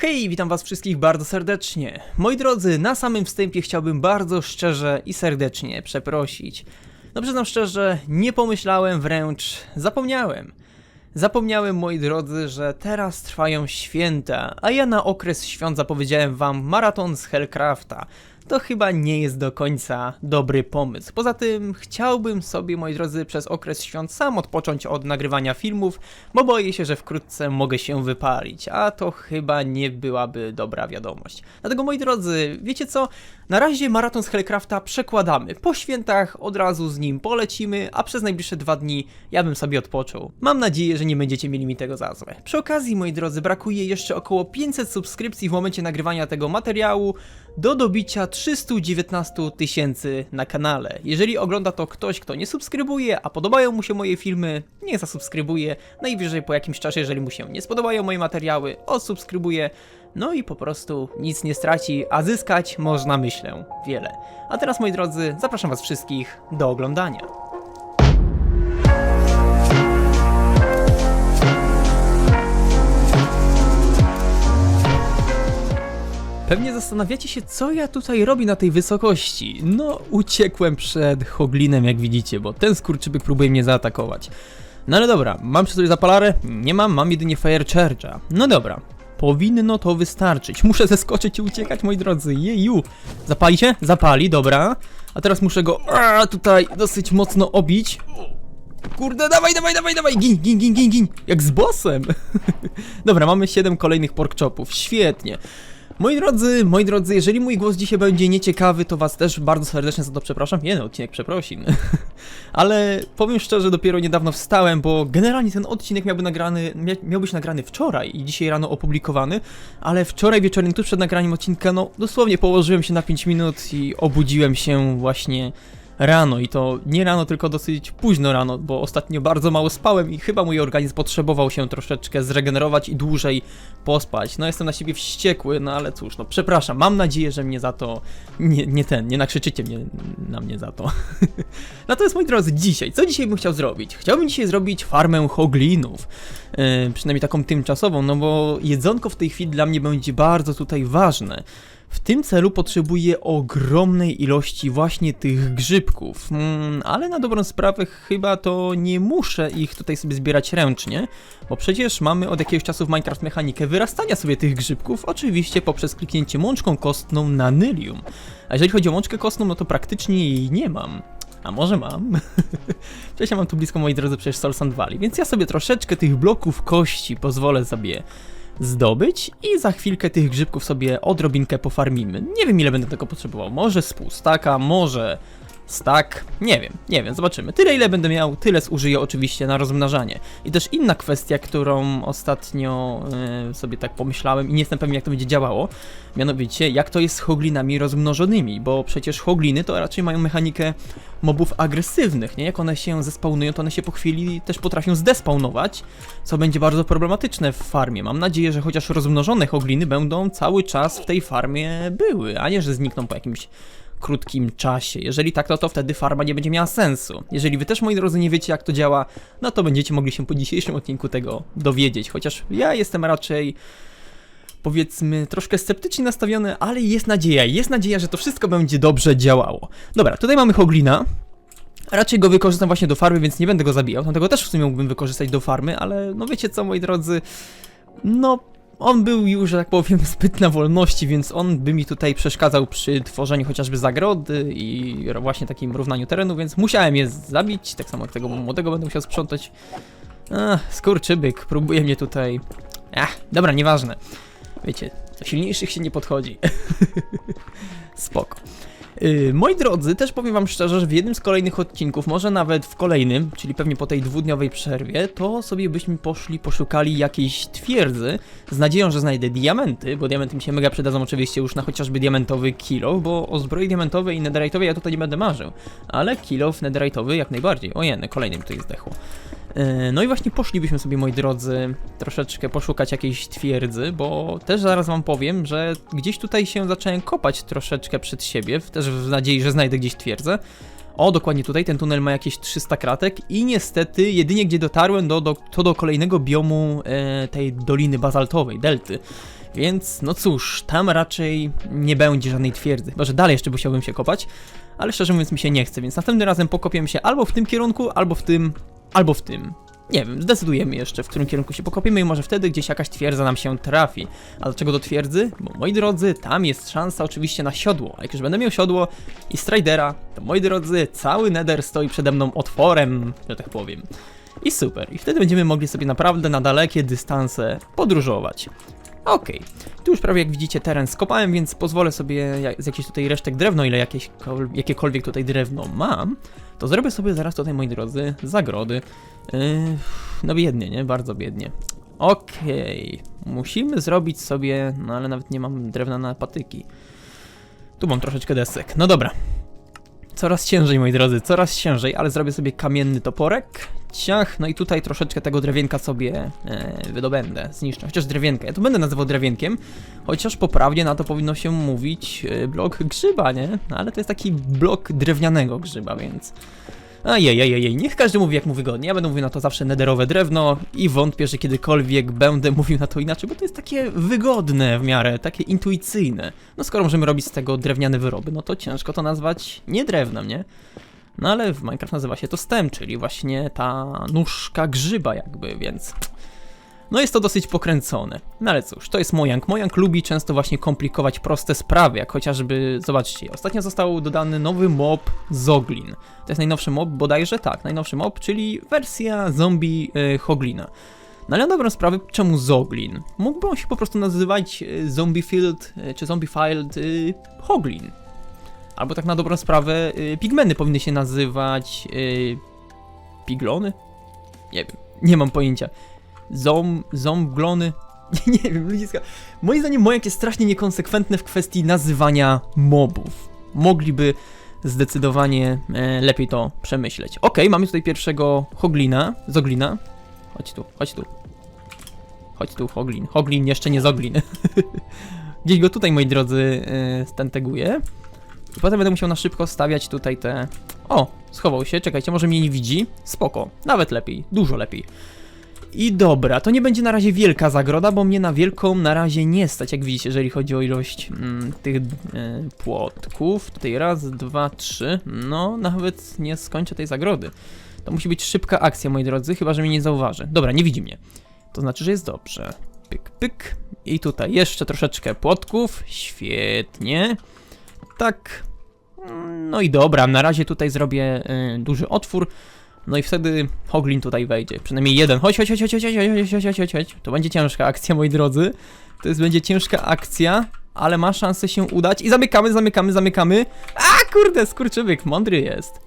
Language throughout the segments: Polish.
Hej, witam was wszystkich bardzo serdecznie. Moi drodzy, na samym wstępie chciałbym bardzo szczerze i serdecznie przeprosić. No przyznam szczerze, nie pomyślałem, wręcz zapomniałem. Zapomniałem, moi drodzy, że teraz trwają święta, a ja na okres świąt zapowiedziałem wam maraton z Hellcrafta. To chyba nie jest do końca dobry pomysł. Poza tym chciałbym sobie, moi drodzy, przez okres świąt sam odpocząć od nagrywania filmów, bo boję się, że wkrótce mogę się wypalić, a to chyba nie byłaby dobra wiadomość. Dlatego, moi drodzy, wiecie co? Na razie maraton z Hellcrafta przekładamy. Po świętach od razu z nim polecimy, a przez najbliższe dwa dni ja bym sobie odpoczął. Mam nadzieję, że nie będziecie mieli mi tego za złe. Przy okazji, moi drodzy, brakuje jeszcze około 500 subskrypcji w momencie nagrywania tego materiału do dobicia 319 tysięcy na kanale. Jeżeli ogląda to ktoś, kto nie subskrybuje, a podobają mu się moje filmy, niech zasubskrybuje. Najwyżej po jakimś czasie, jeżeli mu się nie spodobają moje materiały, odsubskrybuje. No i po prostu nic nie straci, a zyskać można, myślę, wiele. A teraz, moi drodzy, zapraszam Was wszystkich do oglądania. Pewnie zastanawiacie się, co ja tutaj robię na tej wysokości. No, uciekłem przed Hoglinem, jak widzicie, bo ten skurczybyk próbuje mnie zaatakować. No ale dobra, mam przy sobie zapalarę? Nie mam, mam jedynie Fire Charge'a. No dobra, powinno to wystarczyć. Muszę zeskoczyć i uciekać, moi drodzy. Jeju. Zapali się? Zapali, dobra. A teraz muszę go a, tutaj dosyć mocno obić. Kurde, dawaj, dawaj, dawaj, dawaj, gin, gin, gin, gin, gin. Jak z bossem. Dobra, mamy 7 kolejnych pork chopów. Świetnie. Moi drodzy, moi drodzy, jeżeli mój głos dzisiaj będzie nieciekawy, to was też bardzo serdecznie za to przepraszam. Nie no, odcinek przeprosin. Ale powiem szczerze, dopiero niedawno wstałem, bo generalnie ten odcinek miałby nagrany, mia miał być nagrany wczoraj i dzisiaj rano opublikowany, ale wczoraj wieczorem tuż przed nagraniem odcinka, no dosłownie położyłem się na 5 minut i obudziłem się właśnie rano i to nie rano, tylko dosyć późno rano, bo ostatnio bardzo mało spałem i chyba mój organizm potrzebował się troszeczkę zregenerować i dłużej pospać. No jestem na siebie wściekły, no ale cóż, no przepraszam, mam nadzieję, że mnie za to nie, nie ten, nie nakrzyczycie mnie na mnie za to. Natomiast moi drodzy, dzisiaj, co dzisiaj bym chciał zrobić? Chciałbym dzisiaj zrobić farmę hoglinów. Yy, przynajmniej taką tymczasową, no bo jedzonko w tej chwili dla mnie będzie bardzo tutaj ważne. W tym celu potrzebuję ogromnej ilości właśnie tych grzybków, mm, ale na dobrą sprawę chyba to nie muszę ich tutaj sobie zbierać ręcznie, bo przecież mamy od jakiegoś czasu w Minecraft mechanikę wyrastania sobie tych grzybków, oczywiście poprzez kliknięcie mączką kostną na Nylium. A jeżeli chodzi o mączkę kostną, no to praktycznie jej nie mam. A może mam? Przecież ja mam tu blisko, moi drodzy, przecież Soul Sand Valley, więc ja sobie troszeczkę tych bloków kości pozwolę sobie zdobyć i za chwilkę tych grzybków sobie odrobinkę pofarmimy. Nie wiem ile będę tego potrzebował, może z może stack, nie wiem, nie wiem, zobaczymy. Tyle ile będę miał, tyle zużyję oczywiście na rozmnażanie. I też inna kwestia, którą ostatnio e, sobie tak pomyślałem i nie jestem pewien jak to będzie działało, mianowicie jak to jest z hoglinami rozmnożonymi, bo przecież hogliny to raczej mają mechanikę mobów agresywnych, nie? Jak one się zespawnują, to one się po chwili też potrafią zdespawnować, co będzie bardzo problematyczne w farmie. Mam nadzieję, że chociaż rozmnożone hogliny będą cały czas w tej farmie były, a nie, że znikną po jakimś krótkim czasie. Jeżeli tak, no to wtedy farma nie będzie miała sensu. Jeżeli wy też, moi drodzy, nie wiecie jak to działa, no to będziecie mogli się po dzisiejszym odcinku tego dowiedzieć. Chociaż ja jestem raczej powiedzmy troszkę sceptycznie nastawiony, ale jest nadzieja, jest nadzieja, że to wszystko będzie dobrze działało. Dobra, tutaj mamy Hoglina. Raczej go wykorzystam właśnie do farmy, więc nie będę go zabijał. Dlatego też w sumie mógłbym wykorzystać do farmy, ale no wiecie co, moi drodzy, no on był już, że tak powiem, zbyt na wolności, więc on by mi tutaj przeszkadzał przy tworzeniu chociażby zagrody i właśnie takim równaniu terenu, więc musiałem je zabić, tak samo jak tego młodego będę musiał sprzątać. Ach, skurczybyk, próbuje mnie tutaj... Ach, dobra, nieważne. Wiecie, do silniejszych się nie podchodzi. Spoko. Yy, moi drodzy, też powiem wam szczerze, że w jednym z kolejnych odcinków, może nawet w kolejnym, czyli pewnie po tej dwudniowej przerwie, to sobie byśmy poszli, poszukali jakiejś twierdzy z nadzieją, że znajdę diamenty, bo diamenty mi się mega przydadzą oczywiście już na chociażby diamentowy kilo, bo o zbroi diamentowej i netherite'owej ja tutaj nie będę marzył, ale kilo w netherite'owy jak najbardziej. O jedne, kolejny mi tutaj zdechło. Yy, No i właśnie poszlibyśmy sobie, moi drodzy, troszeczkę poszukać jakiejś twierdzy, bo też zaraz wam powiem, że gdzieś tutaj się zacząłem kopać troszeczkę przed siebie, też w nadziei, że znajdę gdzieś twierdzę. O, dokładnie tutaj, ten tunel ma jakieś 300 kratek i niestety jedynie gdzie dotarłem do, do, to do kolejnego biomu e, tej doliny bazaltowej, delty. Więc, no cóż, tam raczej nie będzie żadnej twierdzy. Może dalej jeszcze musiałbym się kopać, ale szczerze mówiąc mi się nie chce, więc następnym razem pokopiemy się albo w tym kierunku, albo w tym, albo w tym. Nie wiem, zdecydujemy jeszcze, w którym kierunku się pokopiemy i może wtedy gdzieś jakaś twierdza nam się trafi. A dlaczego do twierdzy? Bo moi drodzy, tam jest szansa oczywiście na siodło. A jak już będę miał siodło i stridera, to moi drodzy, cały nether stoi przede mną otworem, że tak powiem. I super. I wtedy będziemy mogli sobie naprawdę na dalekie dystanse podróżować. Okej, tu już prawie jak widzicie teren skopałem, więc pozwolę sobie z jakichś tutaj resztek drewno, ile jakiekolwiek tutaj drewno mam, to zrobię sobie zaraz tutaj, moi drodzy, zagrody. Yy, no biednie, nie? Bardzo biednie. Okej, musimy zrobić sobie, no ale nawet nie mam drewna na patyki. Tu mam troszeczkę desek. No dobra. Coraz ciężej, moi drodzy, coraz ciężej, ale zrobię sobie kamienny toporek. Ciach, no i tutaj troszeczkę tego drewienka sobie e, wydobędę, zniszczę. Chociaż drewienka, ja to będę nazywał drewienkiem, chociaż poprawnie na to powinno się mówić e, blok grzyba, nie? No, ale to jest taki blok drewnianego grzyba, więc... Ajajajajaj, niech każdy mówi jak mu wygodnie. Ja będę mówił na to zawsze nederowe drewno i wątpię, że kiedykolwiek będę mówił na to inaczej, bo to jest takie wygodne w miarę, takie intuicyjne. No skoro możemy robić z tego drewniane wyroby, no to ciężko to nazwać nie drewnem, nie? No ale w Minecraft nazywa się to stem, czyli właśnie ta nóżka grzyba jakby, więc... No jest to dosyć pokręcone. No ale cóż, to jest Mojang. Mojang lubi często właśnie komplikować proste sprawy, jak chociażby, zobaczcie, ostatnio został dodany nowy mob Zoglin. To jest najnowszy mob, bodajże tak, najnowszy mob, czyli wersja zombie y, Hoglina. No ale na dobrą sprawę, czemu Zoglin? Mógłby on się po prostu nazywać y, Zombie Field y, czy Zombie Field y, Hoglin. Albo tak na dobrą sprawę, y, pigmeny powinny się nazywać y, piglony? Nie wiem, nie mam pojęcia. Zom, zomglony? nie wiem, ludziska. Moim zdaniem Mojang jest strasznie niekonsekwentny w kwestii nazywania mobów. Mogliby zdecydowanie e, lepiej to przemyśleć. Okej, mamy tutaj pierwszego Hoglina, Zoglina. Chodź tu, chodź tu. Chodź tu, Hoglin. Hoglin jeszcze nie Zoglin. Gdzieś go tutaj, moi drodzy, e. I potem będę musiał na szybko stawiać tutaj te... O, schował się, czekajcie, może mnie nie widzi. Spoko, nawet lepiej, dużo lepiej. I dobra, to nie będzie na razie wielka zagroda, bo mnie na wielką na razie nie stać, jak widzicie, jeżeli chodzi o ilość mm, tych e, płotków. Tutaj raz, dwa, trzy. No, nawet nie skończę tej zagrody. To musi być szybka akcja, moi drodzy, chyba że mnie nie zauważy. Dobra, nie widzi mnie. To znaczy, że jest dobrze. Pyk, pyk. I tutaj jeszcze troszeczkę płotków. Świetnie. Tak. No i dobra, na razie tutaj zrobię y, duży otwór. No i wtedy Hoglin tutaj wejdzie. Przynajmniej jeden. Chodź, chodź, chodź, chodź, chodź, chodź, chodź, chodź, chodź, chodź. To będzie ciężka akcja, moi drodzy. To jest będzie ciężka akcja, ale ma szansę się udać. I zamykamy, zamykamy, zamykamy. A kurde, skurczybyk, mądry jest.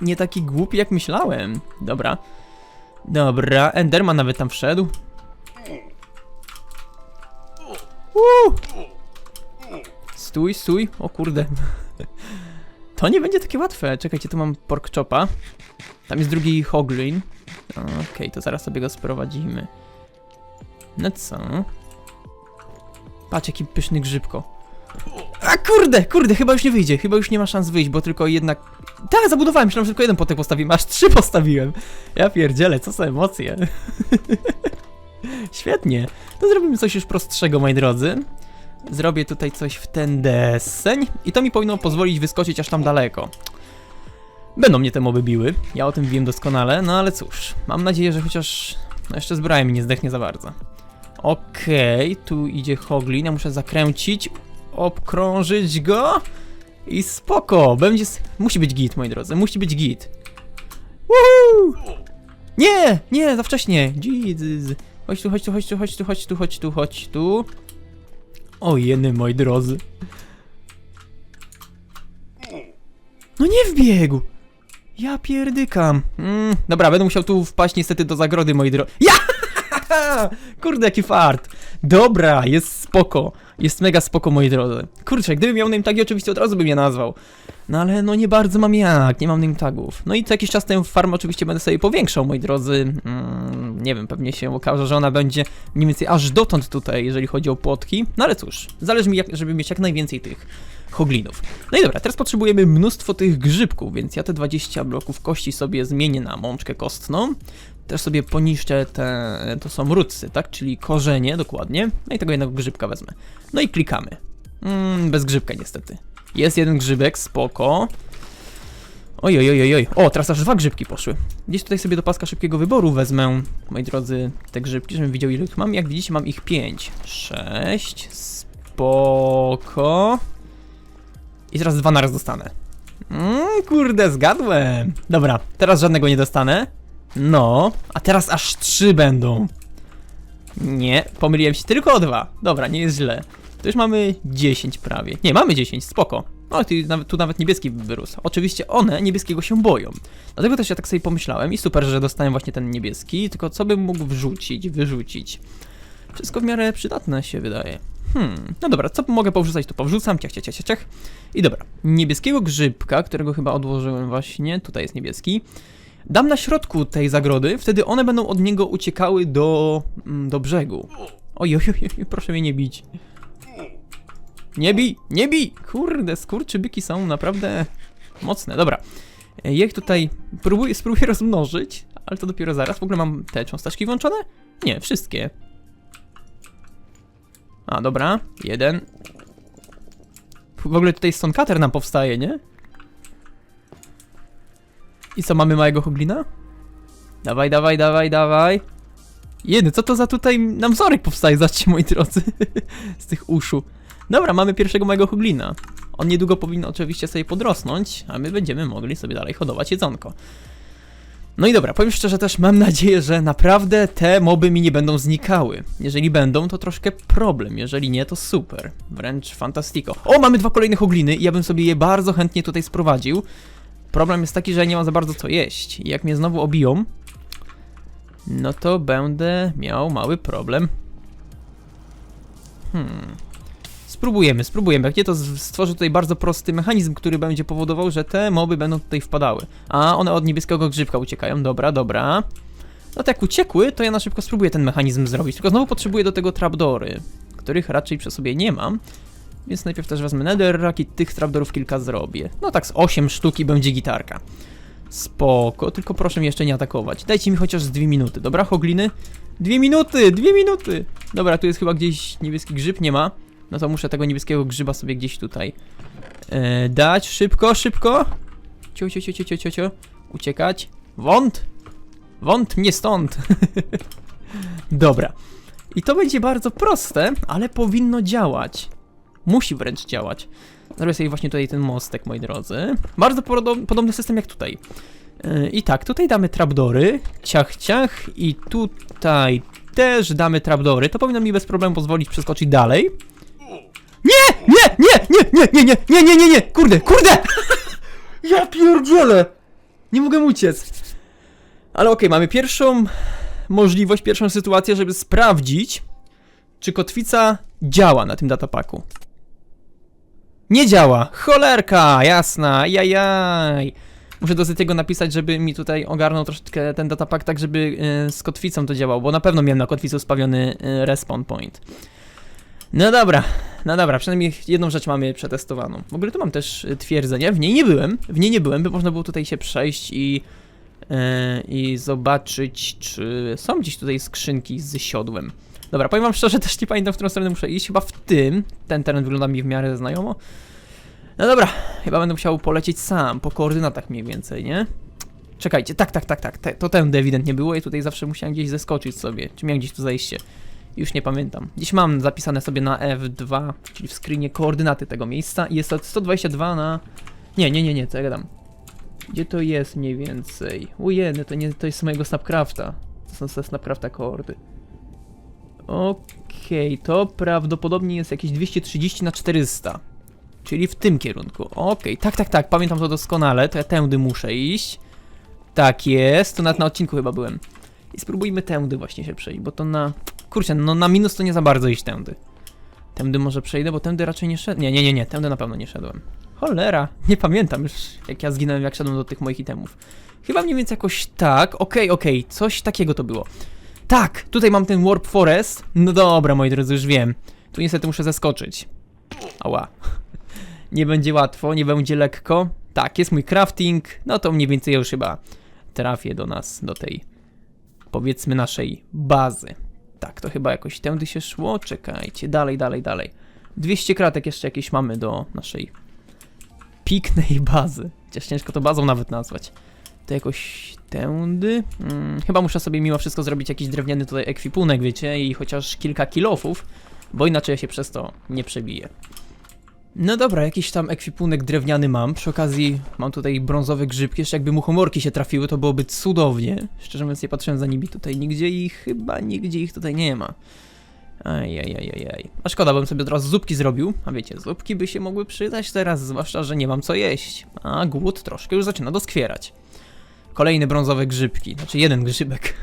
Nie taki głupi jak myślałem. Dobra. Dobra, Enderman nawet tam wszedł. Uuu. Stój, stój. O kurde. To nie będzie takie łatwe. Czekajcie, tu mam pork chopa. Tam jest drugi hoglin. Okej, to zaraz sobie go sprowadzimy. No co? Patrz, jaki pyszny grzybko. A kurde, kurde, chyba już nie wyjdzie. Chyba już nie ma szans wyjść, bo tylko jednak... Tak, zabudowałem, myślałem, że tylko jeden potek postawiłem, aż trzy postawiłem. Ja pierdzielę, co za emocje. Świetnie. To zrobimy coś już prostszego, moi drodzy. Zrobię tutaj coś w ten deseń i to mi powinno pozwolić wyskoczyć aż tam daleko. Będą mnie te moby biły, ja o tym wiem doskonale, no ale cóż, mam nadzieję, że chociaż no jeszcze zbroja mi nie zdechnie za bardzo. Okej, tu idzie Hoglin, ja muszę zakręcić, obkrążyć go i spoko, będzie... Musi być git, moi drodzy, musi być git. Woohoo! Nie, nie, za wcześnie, Jesus. Chodź tu, chodź tu, chodź tu, chodź tu, chodź tu, chodź tu, chodź tu. O jeny, moi drodzy. No nie wbiegł! Ja pierdykam. Mm, dobra, będę musiał tu wpaść niestety do zagrody, moi drodzy. Ja! Kurde, jaki fart. Dobra, jest spoko. Jest mega spoko, moi drodzy. Kurczę, gdybym miał name tagi, oczywiście od razu bym je nazwał. No ale no nie bardzo mam jak, nie mam name tagów. No i co jakiś czas tę farmę oczywiście będę sobie powiększał, moi drodzy. Mm, nie wiem, pewnie się okaże, że ona będzie mniej więcej aż dotąd tutaj, jeżeli chodzi o płotki. No ale cóż, zależy mi, jak, żeby mieć jak najwięcej tych hoglinów. No i dobra, teraz potrzebujemy mnóstwo tych grzybków, więc ja te 20 bloków kości sobie zmienię na mączkę kostną. Też sobie poniszczę te, to są rutsy, tak? Czyli korzenie, dokładnie. No i tego jednego grzybka wezmę. No i klikamy. Mm, bez grzybka niestety. Jest jeden grzybek, spoko. Oj, oj, oj, oj. O, teraz aż dwa grzybki poszły. Gdzieś tutaj sobie do paska szybkiego wyboru wezmę, moi drodzy, te grzybki, żebym widział ile ich mam. Jak widzicie, mam ich pięć. Sześć. Spoko. I teraz dwa naraz dostanę. Mm, kurde, zgadłem. Dobra, teraz żadnego nie dostanę. No, a teraz aż trzy będą. Nie, pomyliłem się tylko o dwa. Dobra, nie jest źle. To już mamy 10 prawie. Nie, mamy 10, spoko. No, tu nawet, tu nawet niebieski wyrósł. Oczywiście one niebieskiego się boją. Dlatego też ja tak sobie pomyślałem i super, że dostałem właśnie ten niebieski, tylko co bym mógł wrzucić, wyrzucić. Wszystko w miarę przydatne się wydaje. Hmm, no dobra, co mogę powrzucać, to powrzucam, ciach, ciach, ciach, ciach. I dobra, niebieskiego grzybka, którego chyba odłożyłem właśnie, tutaj jest niebieski. Dam na środku tej zagrody, wtedy one będą od niego uciekały do, mm, do brzegu. Oj, oj, oj, proszę mnie nie bić. Nie bij, nie bij! Kurde, skurczybyki są naprawdę mocne. Dobra, E, ja ich tutaj próbuję, spróbuję rozmnożyć, ale to dopiero zaraz. W ogóle mam te cząsteczki włączone? Nie, wszystkie. A, dobra, jeden. W ogóle tutaj Stoncutter nam powstaje, nie? I co, mamy małego hoglina? Dawaj, dawaj, dawaj, dawaj. Jedy, co to za tutaj nam wzorek powstaje, zobaczcie moi drodzy, z tych uszu. Dobra, mamy pierwszego małego hoglina. On niedługo powinien oczywiście sobie podrosnąć, a my będziemy mogli sobie dalej hodować jedzonko. No i dobra, powiem szczerze też, mam nadzieję, że naprawdę te moby mi nie będą znikały. Jeżeli będą, to troszkę problem, jeżeli nie, to super. Wręcz fantastiko. O, mamy dwa kolejne hogliny i ja bym sobie je bardzo chętnie tutaj sprowadził. Problem jest taki, że nie mam za bardzo co jeść. I jak mnie znowu obiją, no to będę miał mały problem. Hmm. Spróbujemy, spróbujemy. Jak nie, to stworzę tutaj bardzo prosty mechanizm, który będzie powodował, że te moby będą tutaj wpadały. A, one od niebieskiego grzybka uciekają. Dobra, dobra. No to jak uciekły, to ja na szybko spróbuję ten mechanizm zrobić. Tylko znowu potrzebuję do tego trapdory, których raczej przy sobie nie mam. Więc najpierw też wezmę netherrack i tych trapdorów kilka zrobię. No tak z 8 sztuki będzie gitarka. Spoko, tylko proszę mnie jeszcze nie atakować. Dajcie mi chociaż z dwie minuty, dobra, hogliny? Dwie minuty, dwie minuty! Dobra, tu jest chyba gdzieś niebieski grzyb, nie ma. No to muszę tego niebieskiego grzyba sobie gdzieś tutaj e, dać. Szybko, szybko! Cio, cio, cio, cio, cio, cio. Uciekać. Wąt! Wąt mnie stąd! Dobra. I to będzie bardzo proste, ale powinno działać. Musi wręcz działać. Zrobię sobie właśnie tutaj ten mostek, moi drodzy. Bardzo podob- podobny system jak tutaj. Yy, I tak, tutaj damy trapdory, ciach, ciach i tutaj też damy trapdory. To powinno mi bez problemu pozwolić przeskoczyć dalej. Nie! Nie! Nie! Nie! Nie! Nie! Nie! Nie! Nie! Nie! Nie! Kurde! Kurde! ja pierdzielę! Nie mogę uciec. Ale okej, mamy pierwszą możliwość, pierwszą sytuację, żeby sprawdzić, czy kotwica działa na tym datapaku. Nie działa! Cholerka! Jasna! Jajaj! Muszę do tego napisać, żeby mi tutaj ogarnął troszeczkę ten datapak, tak żeby y, z kotwicą to działało, bo na pewno miałem na kotwicy ustawiony y, respawn point. No dobra, no dobra, przynajmniej jedną rzecz mamy przetestowaną. W ogóle tu mam też y, twierdzenie, w niej nie byłem, w niej nie byłem, by można było tutaj się przejść i, y, i zobaczyć, czy są gdzieś tutaj skrzynki z siodłem. Dobra, powiem wam szczerze, też nie pamiętam, w którą stronę muszę iść, chyba w tym. Ten teren wygląda mi w miarę znajomo. No dobra, chyba będę musiał polecieć sam, po koordynatach mniej więcej, nie? Czekajcie, tak, tak, tak, tak, te, to tędy ewidentnie było i tutaj zawsze musiałem gdzieś zeskoczyć sobie. Czy miałem gdzieś tu zejście? Już nie pamiętam. Dziś mam zapisane sobie na F2, czyli w screenie koordynaty tego miejsca i jest to 122 na... Nie, nie, nie, nie, co ja gadam? Gdzie to jest mniej więcej? Ujeny, to nie, to jest z mojego Snapcrafta. To są ze Snapcrafta koordy. Okej, to prawdopodobnie jest jakieś 230 na 400. Czyli w tym kierunku. Okej, tak, tak, tak, pamiętam to doskonale, to ja tędy muszę iść. Tak jest, to nawet na odcinku chyba byłem. I spróbujmy tędy właśnie się przejść, bo to na... Kurczę, no na minus to nie za bardzo iść tędy. Tędy może przejdę, bo tędy raczej nie szedłem. Nie, nie, nie, nie, tędy na pewno nie szedłem. Cholera, nie pamiętam już jak ja zginąłem, jak szedłem do tych moich itemów. Chyba mniej więcej jakoś tak, okej, okej, coś takiego to było. Tak, tutaj mam ten Warp Forest. No dobra, moi drodzy, już wiem. Tu niestety muszę zeskoczyć. Ała. Nie będzie łatwo, nie będzie lekko. Tak, jest mój crafting. No to mniej więcej już chyba trafię do nas, do tej powiedzmy naszej bazy. Tak, to chyba jakoś tędy się szło. Czekajcie, dalej, dalej, dalej. 200 kratek jeszcze jakieś mamy do naszej piknej bazy. Chociaż ciężko to bazą nawet nazwać. To jakoś tędy. Hmm, chyba muszę sobie mimo wszystko zrobić jakiś drewniany tutaj ekwipunek, wiecie, i chociaż kilka kilofów, bo inaczej ja się przez to nie przebiję. No dobra, jakiś tam ekwipunek drewniany mam. Przy okazji mam tutaj brązowe grzybki. Jeszcze jakby muchomorki się trafiły, to byłoby cudownie. Szczerze mówiąc, nie patrzyłem za nimi tutaj nigdzie i chyba nigdzie ich tutaj nie ma. Ajajajajaj. A szkoda, bym sobie od razu zupki zrobił. A wiecie, zupki by się mogły przydać teraz, zwłaszcza, że nie mam co jeść. A głód troszkę już zaczyna doskwierać. Kolejne brązowe grzybki. Znaczy jeden grzybek.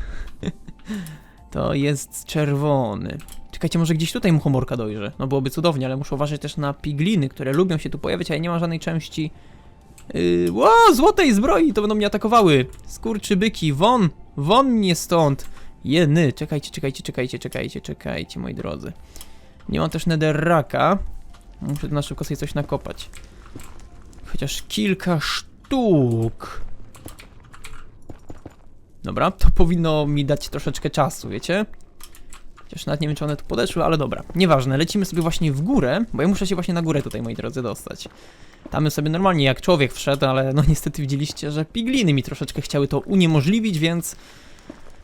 to jest czerwony. Czekajcie, może gdzieś tutaj muchomorka dojrze. No byłoby cudownie, ale muszę uważać też na pigliny, które lubią się tu pojawiać, ale nie ma żadnej części... Yy, ło, złotej zbroi, to będą mnie atakowały. Skurczybyki, won, won mnie stąd. Jeny, czekajcie, czekajcie, czekajcie, czekajcie, czekajcie, moi drodzy. Nie mam też netherraka. Muszę na szybko sobie coś nakopać. Chociaż kilka sztuk. Dobra, to powinno mi dać troszeczkę czasu, wiecie? Chociaż nawet nie wiem, czy one tu podeszły, ale dobra. Nieważne, lecimy sobie właśnie w górę, bo ja muszę się właśnie na górę tutaj, moi drodzy, dostać. Tam sobie normalnie jak człowiek wszedł, ale no niestety widzieliście, że pigliny mi troszeczkę chciały to uniemożliwić, więc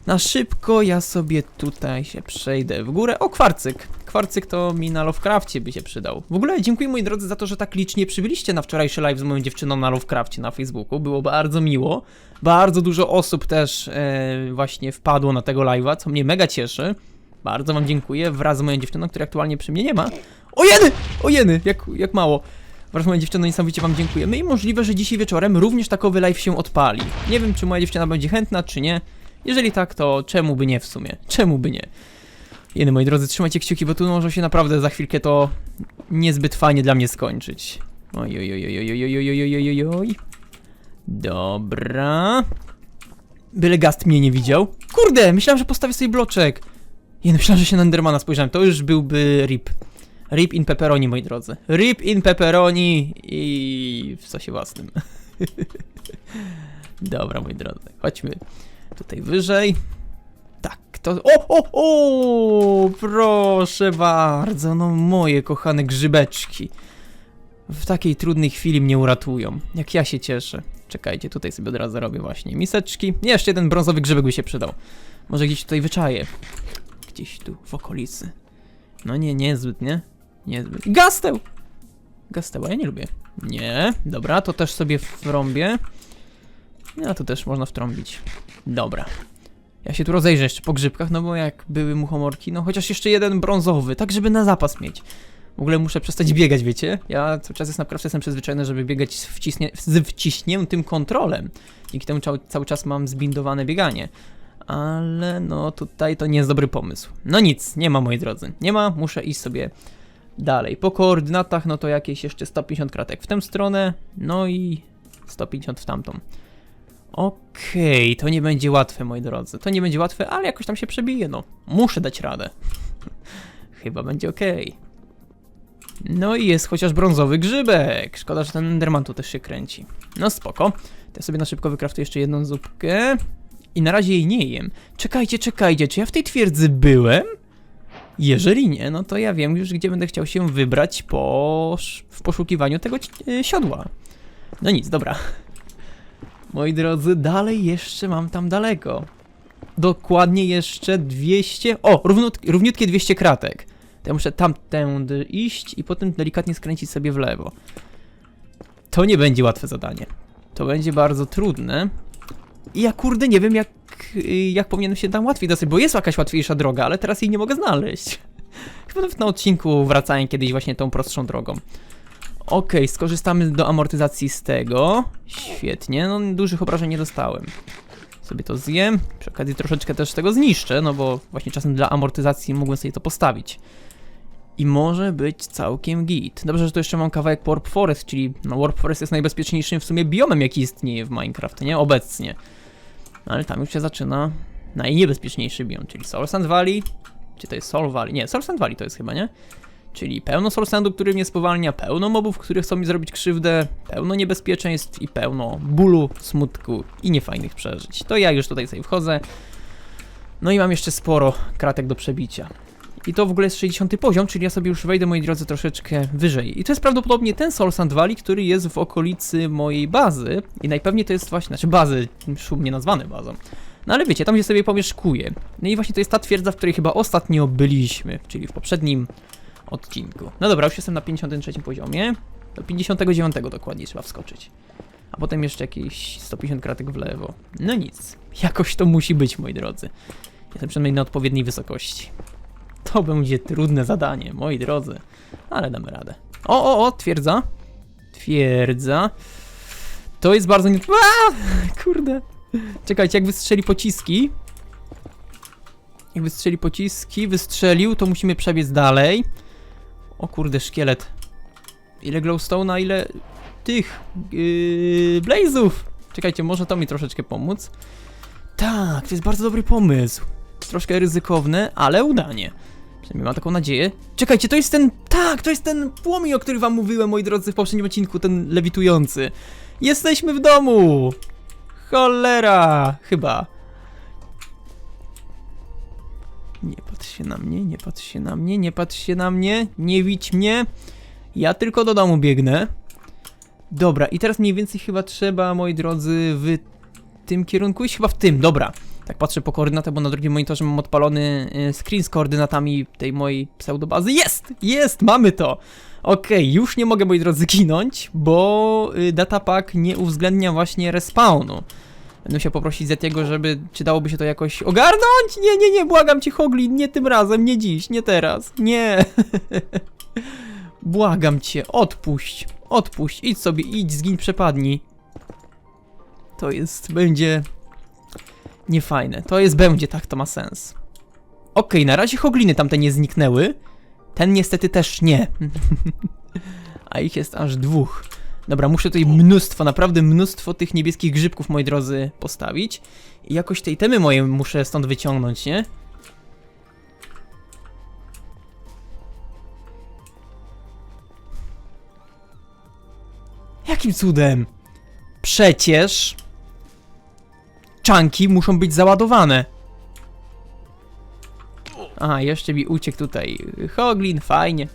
na szybko ja sobie tutaj się przejdę w górę. O, kwarcyk. Kwarcyk to mi na Lovecrafcie by się przydał. W ogóle dziękuję moi drodzy za to, że tak licznie przybyliście na wczorajszy live z moją dziewczyną na Lovecrafcie na Facebooku. Było bardzo miło. Bardzo dużo osób też e, właśnie wpadło na tego live'a, co mnie mega cieszy. Bardzo wam dziękuję wraz z moją dziewczyną, której aktualnie przy mnie nie ma. O jeny! O jeny! Jak, jak mało. Wraz z moją dziewczyną niesamowicie wam dziękujemy i możliwe, że dzisiaj wieczorem również takowy live się odpali. Nie wiem, czy moja dziewczyna będzie chętna, czy nie. Jeżeli tak, to czemu by nie w sumie? Czemu by nie? Jeny, moi drodzy, trzymajcie kciuki, bo tu może się naprawdę za chwilkę to niezbyt fajnie dla mnie skończyć. Oj, oj, oj, oj, oj, oj, oj, oj, oj, oj. Dobra. Byle gast mnie nie widział. Kurde, myślałem, że postawię sobie bloczek. No, myślałem, że się na Endermana spojrzałem. To już byłby rip. Rip in pepperoni, moi drodzy. Rip in pepperoni i w sosie własnym. Dobra, moi drodzy. Chodźmy tutaj wyżej. To... O, o, o! Proszę bardzo, no moje kochane grzybeczki. W takiej trudnej chwili mnie uratują. Jak ja się cieszę. Czekajcie, tutaj sobie od razu robię właśnie miseczki. Jeszcze jeden brązowy grzybek by się przydał. Może gdzieś tutaj wyczaję. Gdzieś tu, w okolicy. No nie, niezbyt, nie? Niezbyt. Gasteł! Gasteła, ja nie lubię. Nie, dobra, to też sobie wrąbię. No to też można wtrąbić. Dobra. Ja się tu rozejrzę jeszcze po grzybkach, no bo jak były muchomorki, no chociaż jeszcze jeden brązowy, tak żeby na zapas mieć. W ogóle muszę przestać biegać, wiecie? Ja cały czas jest naprawdę jestem przyzwyczajony, żeby biegać z, wciśnie, z wciśniętym kontrolem. Dzięki temu cały czas mam zbindowane bieganie. Ale no tutaj to nie jest dobry pomysł. No nic, nie ma moi drodzy. Nie ma, muszę iść sobie dalej. Po koordynatach, no to jakieś jeszcze 150 kratek w tę stronę, no i 150 w tamtą. Okej, to nie będzie łatwe, moi drodzy. To nie będzie łatwe, ale jakoś tam się przebije, no. Muszę dać radę. Chyba będzie okej. No i jest chociaż brązowy grzybek. Szkoda, że ten Enderman tu też się kręci. No spoko. To ja sobie na szybko wykraftuję jeszcze jedną zupkę. I na razie jej nie jem. Czekajcie, czekajcie, czy ja w tej twierdzy byłem? Jeżeli nie, no to ja wiem już, gdzie będę chciał się wybrać po... w poszukiwaniu tego e, siodła. No nic, dobra. Moi drodzy, dalej jeszcze mam tam daleko. Dokładnie jeszcze 200... O, równut, równiutkie 200 kratek. To ja muszę tamtędy iść i potem delikatnie skręcić sobie w lewo. To nie będzie łatwe zadanie. To będzie bardzo trudne. I ja kurde nie wiem jak, jak powinienem się tam łatwiej dostać, bo jest jakaś łatwiejsza droga, ale teraz jej nie mogę znaleźć. Chyba nawet na odcinku wracałem kiedyś właśnie tą prostszą drogą. Okej, skorzystamy do amortyzacji z tego. Świetnie, no dużych obrażeń nie dostałem. Sobie to zjem. Przy okazji troszeczkę też tego zniszczę, no bo właśnie czasem dla amortyzacji mogłem sobie to postawić. I może być całkiem git. Dobrze, że tu jeszcze mam kawałek Warp Forest, czyli no Warp Forest jest najbezpieczniejszym w sumie biomem, jaki istnieje w Minecraft, nie? Obecnie. No ale tam już się zaczyna najniebezpieczniejszy biom, czyli Soul Sand Valley. Czy to jest Soul Valley? Nie, Soul Sand Valley to jest chyba, nie? Czyli pełno Sandu, który mnie spowalnia, pełno mobów, które chcą mi zrobić krzywdę, pełno niebezpieczeństw i pełno bólu, smutku i niefajnych przeżyć. To ja już tutaj sobie wchodzę. No i mam jeszcze sporo kratek do przebicia. I to w ogóle jest 60 poziom, czyli ja sobie już wejdę, moi drodzy, troszeczkę wyżej. I to jest prawdopodobnie ten Soul Sand Valley, który jest w okolicy mojej bazy. I najpewniej to jest właśnie, znaczy bazy, szumnie nazwany bazą. No ale wiecie, tam gdzie sobie pomieszkuję. No i właśnie to jest ta twierdza, w której chyba ostatnio byliśmy, czyli w poprzednim odcinku. No dobra, już jestem na 53 poziomie. Do 59 dokładnie trzeba wskoczyć. A potem jeszcze jakieś 150 kratek w lewo. No nic, jakoś to musi być, moi drodzy. Jestem przynajmniej na odpowiedniej wysokości. To będzie trudne zadanie, moi drodzy. Ale damy radę. O, o, o, twierdza. Twierdza. To jest bardzo nie... Kurde. Czekajcie, jak wystrzeli pociski. Jak wystrzeli pociski, wystrzelił, to musimy przebiec dalej. O kurde, szkielet. Ile glowstone'a, ile tych yy, blazów. Czekajcie, może to mi troszeczkę pomóc. Tak, to jest bardzo dobry pomysł. Troszkę ryzykowne, ale udanie. Przynajmniej mam taką nadzieję. Czekajcie, to jest ten. Tak, to jest ten płomień, o którym wam mówiłem, moi drodzy, w poprzednim odcinku, ten lewitujący. Jesteśmy w domu! Cholera! Chyba. Patrz się na mnie, nie patrz się na mnie, nie patrz się na mnie, nie widź mnie. Ja tylko do domu biegnę. Dobra, i teraz mniej więcej chyba trzeba, moi drodzy, w tym kierunku iść, chyba w tym, dobra. Tak patrzę po koordynatach, bo na drugim monitorze mam odpalony y, screen z koordynatami tej mojej pseudobazy. Jest! Jest! Mamy to! Okej, już nie mogę, moi drodzy, ginąć, bo y, datapack nie uwzględnia właśnie respawnu. Będę musiał poprosić Zetiego, żeby, czy dałoby się to jakoś ogarnąć? Nie, nie, nie, błagam cię, Hoglin, nie tym razem, nie dziś, nie teraz, nie. błagam cię, odpuść, odpuść, idź sobie, idź, zgin, przepadnij. To jest, będzie niefajne. To jest, będzie, tak, to ma sens. Okej, na razie Hogliny tamte nie zniknęły. Ten niestety też nie. A ich jest aż dwóch. Dobra, muszę tutaj mnóstwo, naprawdę mnóstwo tych niebieskich grzybków, moi drodzy, postawić. I jakoś te itemy moje muszę stąd wyciągnąć, nie? Jakim cudem? Przecież... Czanki muszą być załadowane. Aha, jeszcze mi uciekł tutaj Hoglin, fajnie.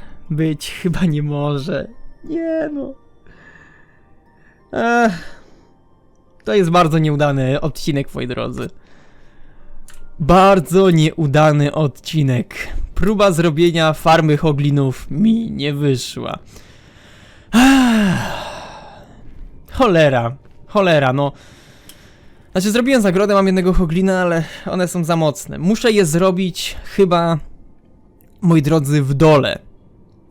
być chyba nie może. Nie no. Ech. To jest bardzo nieudany odcinek, moi drodzy. Bardzo nieudany odcinek. Próba zrobienia farmy hoglinów mi nie wyszła. Ech. Cholera, cholera, no. Znaczy, zrobiłem zagrodę, mam jednego hoglina, ale one są za mocne. Muszę je zrobić chyba, moi drodzy, w dole.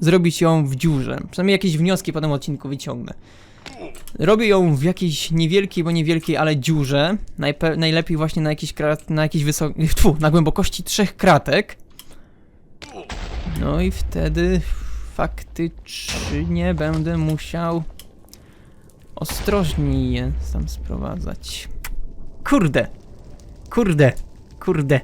Zrobić ją w dziurze. Przynajmniej jakieś wnioski po tym odcinku wyciągnę. Robię ją w jakiejś niewielkiej, bo niewielkiej, ale dziurze. Najpe- najlepiej właśnie na jakiś krat, na jakiś wysok... Tfu, na głębokości trzech kratek. No i wtedy faktycznie będę musiał ostrożniej je tam sprowadzać. Kurde! Kurde! Kurde!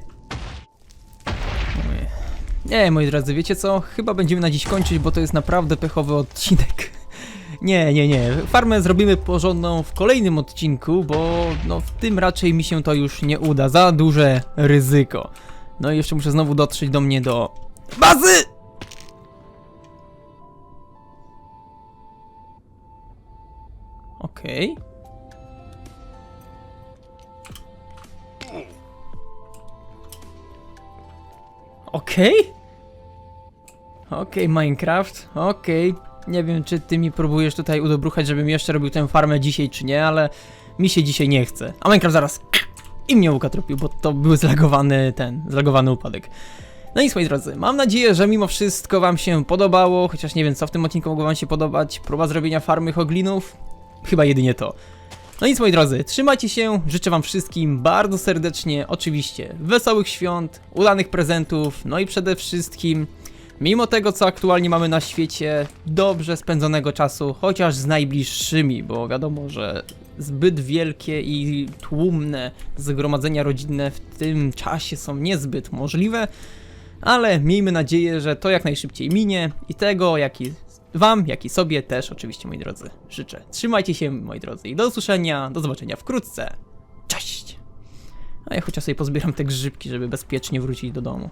Nie, moi drodzy, wiecie co? Chyba będziemy na dziś kończyć, bo to jest naprawdę pechowy odcinek. Nie, nie, nie. Farmę zrobimy porządną w kolejnym odcinku, bo no w tym raczej mi się to już nie uda. Za duże ryzyko. No i jeszcze muszę znowu dotrzeć do mnie do bazy! Okej. Okej? Okej, Minecraft, okej. Nie wiem, czy ty mi próbujesz tutaj udobruchać, żebym jeszcze robił tę farmę dzisiaj, czy nie, ale mi się dzisiaj nie chce. A Minecraft zaraz i mnie ukatropił, bo to był zlagowany ten, zlagowany upadek. No nic, moi drodzy, mam nadzieję, że mimo wszystko wam się podobało, chociaż nie wiem, co w tym odcinku mogło wam się podobać. Próba zrobienia farmy hoglinów? Chyba jedynie to. No nic moi drodzy, trzymajcie się, życzę wam wszystkim bardzo serdecznie, oczywiście wesołych świąt, udanych prezentów, no i przede wszystkim mimo tego co aktualnie mamy na świecie, dobrze spędzonego czasu, chociaż z najbliższymi, bo wiadomo, że zbyt wielkie i tłumne zgromadzenia rodzinne w tym czasie są niezbyt możliwe, ale miejmy nadzieję, że to jak najszybciej minie i tego, jak i wam, jak i sobie też oczywiście, moi drodzy, życzę. Trzymajcie się, moi drodzy, i do usłyszenia, do zobaczenia wkrótce. Cześć! A ja chociaż sobie pozbieram te grzybki, żeby bezpiecznie wrócić do domu.